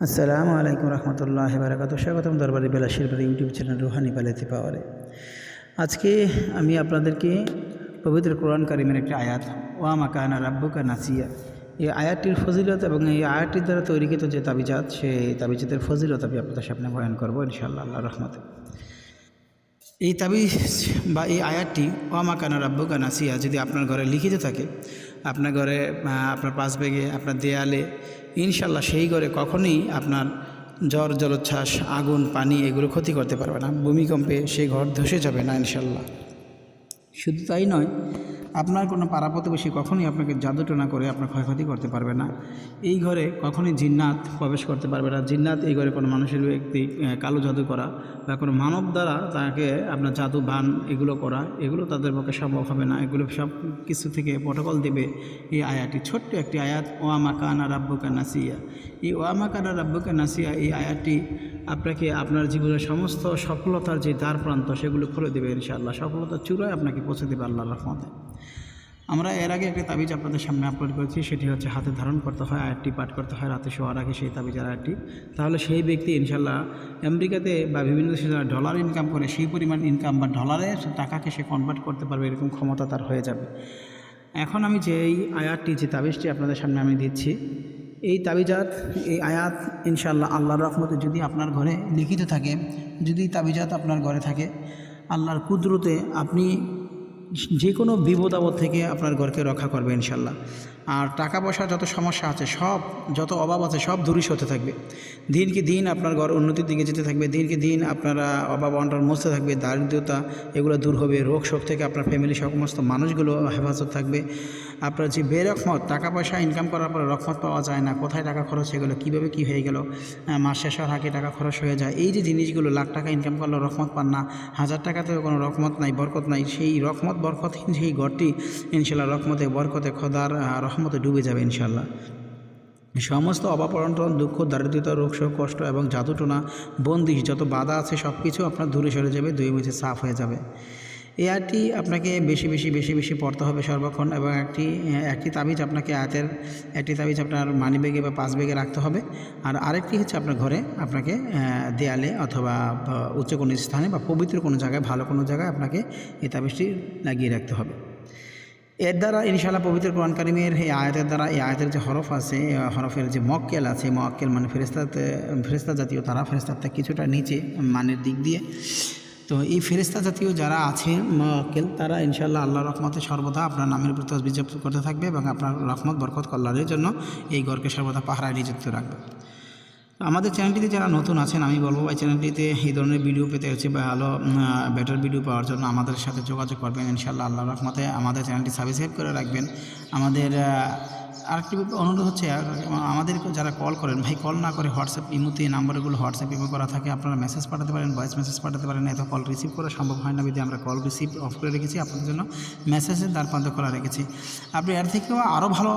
আসসালামু আলাইকুম রহমতুল্লাহ বারাকাত স্বাগতম দরবারি বেলা শিরবারি ইউটিউব চ্যানেল রুহানি পালাইতে পাওয়ারে আজকে আমি আপনাদেরকে পবিত্র কোরআন কারিমের একটি আয়াত, ওয়া মাকানা রাব্বুকা নাসিয়া। এই আয়াতটির ফজিলত এবং এই আয়াতটির দ্বারা তৈরিকৃত যে তাবিজাত, সেই তাবিজাতের ফজিলত আমি আপনাদের সামনে বয়ান করব ইনশাআল্লাহ আল্লাহ রহমতে। এই তাবিজ বা এই আয়াতটি ওয়ামাকানা রাব্বুকা নাসিয়া যদি আপনার ঘরে লিখিত থাকে আপনার ঘরে আপনার পাশ বেগে, আপনার দেয়ালে, ইনশাল্লাহ সেই ঘরে কখনোই আপনার জ্বর জলোচ্ছ্বাস, আগুন, পানি এগুলো ক্ষতি করতে পারবে না। ভূমিকম্পে সেই ঘর ধসে যাবে না, ইনশাল্লাহ। শুধু তাই নয় আপনার কোনো পাড়া প্রতিবেশী কখনোই আপনাকে জাদুটনা করে আপনার ক্ষয়ক্ষতি করতে পারবে না। এই ঘরে কখনোই জিন্নাত প্রবেশ করতে পারবে না। জিন্নাত এই ঘরে কোনো মানুষের ব্যক্তি কালো জাদু করা বা কোনো মানব দ্বারা তাকে আপনার জাদু, বান এগুলো করা, এগুলো তাদের পক্ষে সম্ভব হবে না। এগুলো সব কিছু থেকে প্রটোকল দেবে এই আয়াটি ছোট্ট একটি আয়াত ও আমাকানা রাব্বুকা নাসিয়া। এই ও আমাকানা রাব্বুকা নাসিয়া এই আয়াতটি আপনাকে আপনার জীবনের সমস্ত সফলতার যে দ্বার প্রান্ত, সেগুলো খুলে দেবে ইনশাআল্লাহ। সফলতার চূড়ায় আপনাকে পৌঁছে দেবে আল্লাহ রহমতে। আমরা এর আগে একটা তাবিজ আপনাদের সামনে আপলোড করেছি, সেটি হচ্ছে হাতে ধারণ করতে হয়, আয়াতটি পাঠ করতে হয়, রাতে শোয়ার আগে সেই তাবিজের আয়াতটি। তাহলে সেই ব্যক্তি ইনশাল্লাহ আমেরিকাতে বা বিভিন্ন দেশে যারা ডলার ইনকাম করে, সেই পরিমাণ ইনকাম বা ডলারের টাকাকে সে কনভার্ট করতে পারবে, এরকম ক্ষমতা তার হয়ে যাবে। এখন আমি যে এই আয়াতটি, যে তাবিজটি আপনাদের সামনে আমি দিচ্ছি, এই তাবিজাত, এই আয়াত ইনশাল্লাহ আল্লাহর রহমতে যদি আপনার ঘরে লিখিত থাকে, যদি তাবিজাত আপনার ঘরে থাকে, আল্লাহর কুদরতে আপনি যে কোনো বিপদ আপদ থেকে আপনার ঘরকে রক্ষা করবে ইনশাল্লাহ। আর টাকা পয়সার যত সমস্যা আছে, সব, যত অভাব আছে, সব দূরীশ হতে থাকবে। দিনকে দিন আপনার ঘর উন্নতির দিকে যেতে থাকবে, দিনকে দিন আপনারা অভাব অন্টন মুছতে থাকবে, দারিদ্রতা এগুলো দূর হবে, রোগ শোক থেকে আপনার ফ্যামিলি সমস্ত মানুষগুলো হেফাজত থাকবে। আপনার যে বেরকমত টাকা পয়সা ইনকাম করার পরে রকমত পাওয়া যায় না, কোথায় টাকা খরচ হয়ে গেলো, কীভাবে কী হয়ে গেল মাস শেষ হওয়ার আগে টাকা খরচ হয়ে যায়, এই যে জিনিসগুলো লাখ টাকা ইনকাম করলেও রকমত পান না, হাজার টাকাতেও কোনো রকমত নাই, বরকত নাই, সেই রকমত বরকতহীন সেই ঘরটি ইনশাল্লাহ রকমতে বরকতে খোদার রহমতে ডুবে যাবে ইনশাল্লাহ সমস্ত অবাপরণটন দুঃখ, দারিদ্রতা, রোগ শোক কষ্ট এবং জাদুটোনা, বন্দিশ, যত বাধা আছে সব কিছু আপনার দূরে সরে যাবে, দুই মুছে সাফ হয়ে যাবে। এই আয়টি আপনাকে বেশি বেশি বেশি বেশি পড়তে হবে সর্বক্ষণ এবং একটি একটি তাবিজ আপনাকে আয়াতের, একটি তাবিজ আপনার মানি ব্যাগে বা পাঁচ ব্যাগে রাখতে হবে। আর আরেকটি হচ্ছে আপনার ঘরে আপনাকে দেয়ালে অথবা উচ্চ কোনো স্থানে বা পবিত্র কোনো জায়গায়, ভালো কোনো জায়গায় আপনাকে এই তাবিজটি লাগিয়ে রাখতে হবে। এর দ্বারা ইনশাআল্লাহ পবিত্র কোরআন কারিমের এই আয়াতের দ্বারা এই আয়াতের যে হরফ আছে হরফের যে মক্কেল আছে মক্কেল মানে ফেরেস্তাতে ফেরেস্তা জাতীয় তারা ফেরেস্তার থেকে কিছুটা নিচে মানের দিক দিয়ে। তো এই ফেরেস্তা জাতীয় যারা আছে মক্কেল তারা ইনশাআল্লাহ আল্লাহ রহমতে সর্বদা আপনার নামের প্রতি তসবিজ করতে থাকবে এবং আপনার রহমত, বরকত, কল্যাণের জন্য এই ঘরকে সর্বদা পাহারায় নিযুক্ত রাখবে। আমাদের চ্যানেলটিতে যারা নতুন আছেন, আমি বলব এই চ্যানেলটিতে এই ধরনের ভিডিও পেতে হচ্ছে ভালো বেটার ভিডিও পাওয়ার জন্য আমাদের সাথে যোগাযোগ করবেন ইনশাল্লাহ আল্লাহ রহমতে আমাদের চ্যানেলটি সাবস্ক্রাইব করে রাখবেন। আমাদের আরেকটি অনুরোধ হচ্ছে আমাদের যারা কল করেন, ভাই কল না করে হোয়াটসঅ্যাপ ইমুতে এই নাম্বারগুলো হোয়াটসঅ্যাপ ইমো করা থাকে, আপনারা মেসেজ পাঠাতে পারেন ভয়েস মেসেজ পাঠাতে পারেন, এত কল রিসিভ করা সম্ভব হয় না বিধে আমরা কল রিসিভ অফ করে রেখেছি, আপনাদের জন্য মেসেজের দ্বার প্রান্ত করা রেখেছি। আপনি এর থেকেও আরও ভালো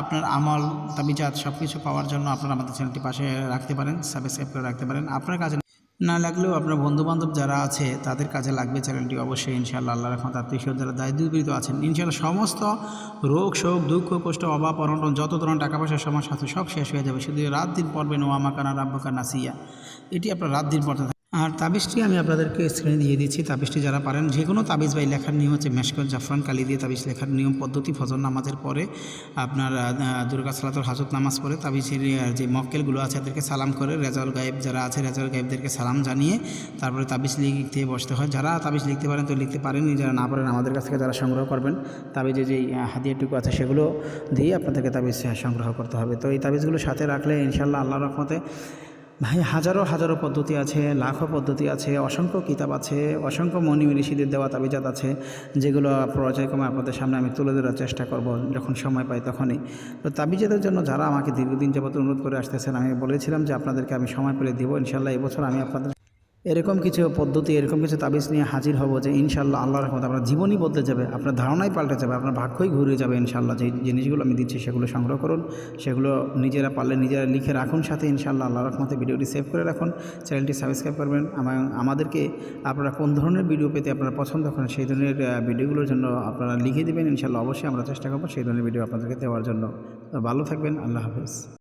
আপনার আমল, তাবিজাত সব কিছু পাওয়ার জন্য আপনারা আমাদের চ্যানেলটি পাশে রাখতে পারেন সাবস্ক্রাইব করে রাখতে পারেন। আপনার কাছে না লাগলেও আপনার বন্ধুবান্ধব যারা আছে, তাদের কাজে লাগবে চ্যানেলটি অবশ্যই, ইনশাআল্লাহ আল্লাহ রহমত আত্মীয় যারা দায়িত্বপীড়িত আছেন ইনশাল্লাহ সমস্ত রোগ, শোক, দুঃখ, কষ্ট, অভাব, অনটন, যত ধরনের টাকা পয়সার সমস্যা আছে, সব শেষ হয়ে যাবে শুধু রাত দিন পড়বেন ও আমাকানা রাব্বাকা নাসিয়া এটি আপনার রাত দিন পড়তে। আর তাবিজটি আমি আপনাদেরকে স্ক্রিনে দিয়ে দিচ্ছি। তাবিজটি যারা পারেন, যে কোনো তাবিজ বাই লেখার নিয়ম হচ্ছে মেশকর জাফরান, কালি দিয়ে তাবিজ লেখার নিয়ম, পদ্ধতি, ফজর নামাজের পরে আপনার দুর্গা সালাতর হাজত নামাজ পড়ে, তাবিজের যে মক্কেলগুলো আছে তাদেরকে সালাম করে, রেজাউল গায়েব যারা আছে রেজাউল গায়েবদেরকে সালাম জানিয়ে তারপরে তাবিজ লিখতে বসতে হয়। যারা তাবিজ লিখতে পারেন তো লিখতে পারেননি যারা না পারেন আমাদের কাছ থেকে যারা সংগ্রহ করবেন। তাবিজে যেই হাতিয়াটুকু আছে সেগুলো দিয়ে আপনাদেরকে তাবিজ সংগ্রহ করতে হবে। তো এই তাবিজগুলো সাথে রাখলে ইনশাল্লাহ আল্লাহ রহমতে ভাই, হাজারো হাজারো পদ্ধতি আছে, লাখো পদ্ধতি আছে, অসংখ্য কিতাব আছে, অসংখ্য মনি ঋষিদের দেওয়া তাবিজাত আছে, যেগুলো পর্যায়ক্রমে আপনাদের সামনে আমি তুলে ধরার চেষ্টা করব যখন সময় পাই তখনই। তো তাবিজাতের জন্য যারা আমাকে দীর্ঘদিন যাবত অনুরোধ করে আসতেছেন, আমি বলেছিলাম যে আপনাদেরকে আমি সময় পেলে দেবো ইনশাল্লাহ এবছর আমি আপনাদের এরকম কিছু পদ্ধতি, এরকম কিছু তাবিজ নিয়ে হাজির হব যে ইনশাল্লাহ আল্লাহ রহমত আপনার জীবনই বদলে যাবে, আপনার ধারণাই পাল্টে যাবে, আপনার ভাগ্যই ঘুরে যাবে ইনশাল্লাহ যে জিনিসগুলো আমি দিচ্ছি সেগুলো সংগ্রহ করুন, সেগুলো নিজেরা পারলে নিজেরা লিখে রাখুন সাথে ইনশাল্লাহ আল্লাহ রহমতে ভিডিওটি সেভ করে রাখুন, চ্যানেলটি সাবস্ক্রাইব করবেন আমা- আমাদেরকে আপনারা কোন ধরনের ভিডিও পেতে আপনারা পছন্দ করেন সেই ধরনের ভিডিওগুলোর জন্য আপনারা লিখে দেবেন ইনশাল্লাহ অবশ্যই আমরা চেষ্টা করব সেই ধরনের ভিডিও আপনাদেরকে দেওয়ার জন্য। ভালো থাকবেন, আল্লাহ হাফেজ।